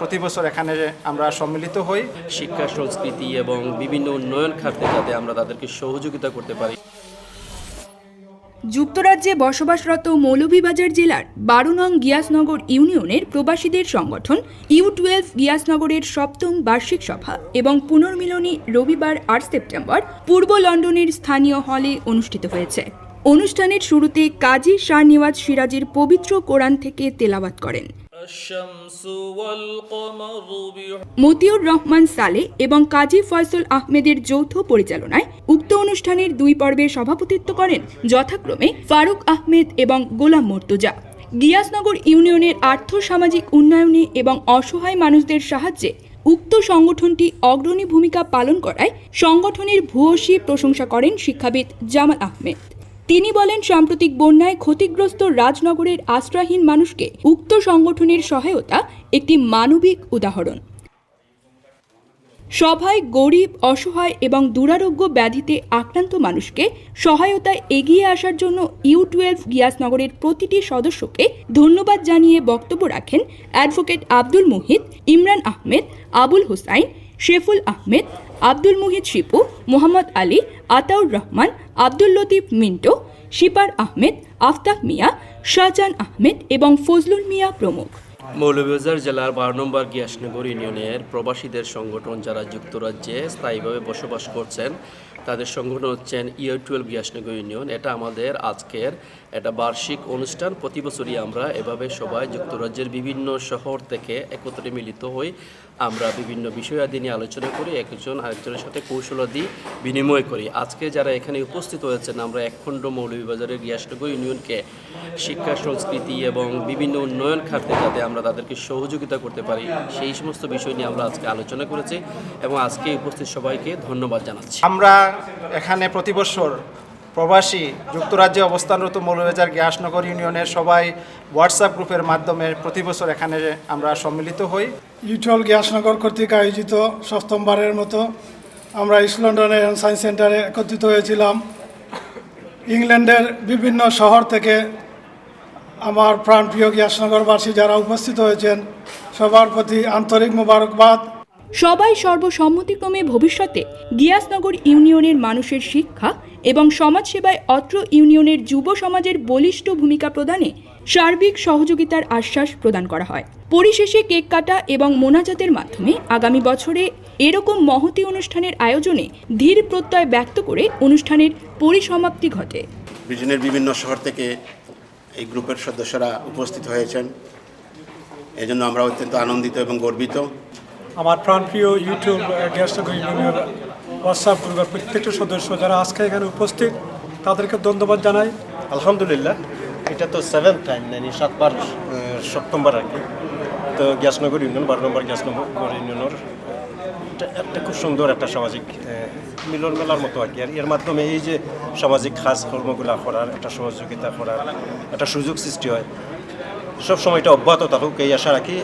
প্রতি বছর এখানে আমরা সম্মিলিত হই। শিক্ষা সংস্কৃতি এবং বিভিন্ন উন্নয়ন খাতে যাতে আমরা তাদেরকে সহযোগিতা করতে পারি। যুক্তরাজ্যে বসবাসরত মৌলভীবাজার জেলার বারো নং গিয়াসনগর ইউনিয়নের প্রবাসীদের সংগঠন ইউ টুয়েলভ গিয়াসনগরের সপ্তম বার্ষিক সভা এবং পুনর্মিলনী রবিবার আট সেপ্টেম্বর পূর্ব লন্ডনের স্থানীয় হলে অনুষ্ঠিত হয়েছে। অনুষ্ঠানের শুরুতে কাজী শাহনিওয়াজ সিরাজের পবিত্র কোরআন থেকে তেলাওয়াত করেন। মতিউর রহমান সালে এবং কাজী ফয়সল আহমেদের যৌথ পরিচালনায় উক্ত অনুষ্ঠানের দুই পর্বে সভাপতিত্ব করেন যথাক্রমে ফারুক আহমেদ এবং গোলাম মর্তুজা। গিয়াসনগর ইউনিয়নের আর্থ সামাজিক উন্নয়নে এবং অসহায় মানুষদের সাহায্যে উক্ত সংগঠনটি অগ্রণী ভূমিকা পালন করায় সংগঠনের ভূয়সী প্রশংসা করেন শিক্ষাবিদ জামাল আহমেদ। তিনি বলেন, সাম্প্রতিক বন্যায় ক্ষতিগ্রস্ত রাজনগরের আশ্রয়হীন মানুষকে উক্ত সংগঠনের সহায়তা একটি মানবিক উদাহরণ। সভায় গরিব, অসহায় এবং দুরারোগ্য ব্যাধিতে আক্রান্ত মানুষকে সহায়তায় এগিয়ে আসার জন্য ইউ টুয়েলভ গিয়াসনগরের প্রতিটি সদস্যকে ধন্যবাদ জানিয়ে বক্তব্য রাখেন অ্যাডভোকেট আব্দুল মুহিত, ইমরান আহমেদ, আবুল হোসাইন, শেফুল আহমেদ, আব্দুল মুহিত শিপু, মোহাম্মদ আলী, আতাউর রহমান, আব্দুল লতিফ মিন্টো শিপার আহমেদ আফতাব মিয়া, শাহজাহান আহমেদ এবং ফজলুল মিয়া প্রমুখ। মৌলভীবাজার জেলার বারো নম্বর গিয়াসনগর ইউনিয়নের প্রবাসীদের সংগঠন যারা যুক্তরাজ্যে স্থায়ীভাবে বসবাস করছেন তাদের সংগঠন হচ্ছেন ইয়ার টুয়েলভ গিয়াসনগর ইউনিয়ন। এটা আমাদের আজকের একটা বার্ষিক অনুষ্ঠান। প্রতি বছরই আমরা এভাবে সবাই যুক্তরাজ্যের বিভিন্ন শহর থেকে একত্রে মিলিত হই। আমরা বিভিন্ন বিষয়াদি নিয়ে আলোচনা করি, একজন আরেকজনের সাথে কৌশলাদি বিনিময় করি। আজকে যারা এখানে উপস্থিত হয়েছেন, আমরা একখণ্ড মৌলভীবাজারের গিয়াসনগর ইউনিয়নকে শিক্ষা, সংস্কৃতি এবং বিভিন্ন উন্নয়ন খাতে যাতে আমরা তাদেরকে সহযোগিতা করতে পারি, সেই সমস্ত বিষয় নিয়ে আমরা আজকে আলোচনা করেছি। এবং আজকে উপস্থিত সবাইকে ধন্যবাদ জানাচ্ছি। আমরা এখানে প্রতি বছর প্রবাসী যুক্তরাজ্যে অবস্থানরত মৌলভীবাজার গ্যাসনগর ইউনিয়নের সবাই হোয়াটসঅ্যাপ গ্রুপের মাধ্যমে প্রতি বছর এখানে আমরা সম্মিলিত হই। ইউটল গ্যাসনগর কর্তৃক আয়োজিত সপ্তমবারের মতো আমরা ইস্ট লন্ডনের সায়েন্স সেন্টারে একত্রিত হয়েছিলাম। ইংল্যান্ডের বিভিন্ন শহর থেকে আমার প্রাণপ্রিয় গ্যাসনগরবাসী যারা উপস্থিত হয়েছেন, সবার প্রতি আন্তরিক মোবারকবাদ। সবাই সর্বসম্মতিক্রমে ভবিষ্যতে গিয়াসনগর ইউনিয়নের মানুষের শিক্ষা এবং সমাজসেবায় অত্র ইউনিয়নের যুব সমাজের বলিষ্ঠ ভূমিকা প্রদানে সার্বিক সহযোগিতার আশ্বাস প্রদান করা হয়। পরিশেষে কেক কাটা এবং মোনাজাতের মাধ্যমে আগামী বছরে এরকম মহতি অনুষ্ঠানের আয়োজনে ধীর প্রত্যয় ব্যক্ত করে অনুষ্ঠানের পরিসমাপ্তি ঘটে। ব্রিটেনের বিভিন্ন শহর থেকে এই গ্রুপের সদস্যরা উপস্থিত হয়েছেন। এজন্য আমরা অত্যন্ত আনন্দিত এবং গর্বিত। আমার প্রাণপ্রিয় ইউটিউব গ্যাস্টক ইউনিয়নের হোয়াটসঅ্যাপ গ্রুপের প্রত্যেকটা সদস্য যারা আজকে এখানে উপস্থিত, তাদেরকে ধন্যবাদ জানাই। আলহামদুলিল্লাহ, এটা তো সেভেন্থ টাইম মানে সাতবার সপ্তমবার আর কি। তো গ্যাসনগর ইউনিয়ন বারো নম্বর গ্যাসনগর ইউনিয়নের একটা খুব সুন্দর একটা সামাজিক মিলন মেলার মতো আর কি। আর এর মাধ্যমে এই যে সামাজিক কাজ কর্মগুলা করার, একটা সহযোগিতা করার, একটা সুযোগ সৃষ্টি হয়। সব সময় এটা অব্যাহত থাকুক, এই আশা রাখি।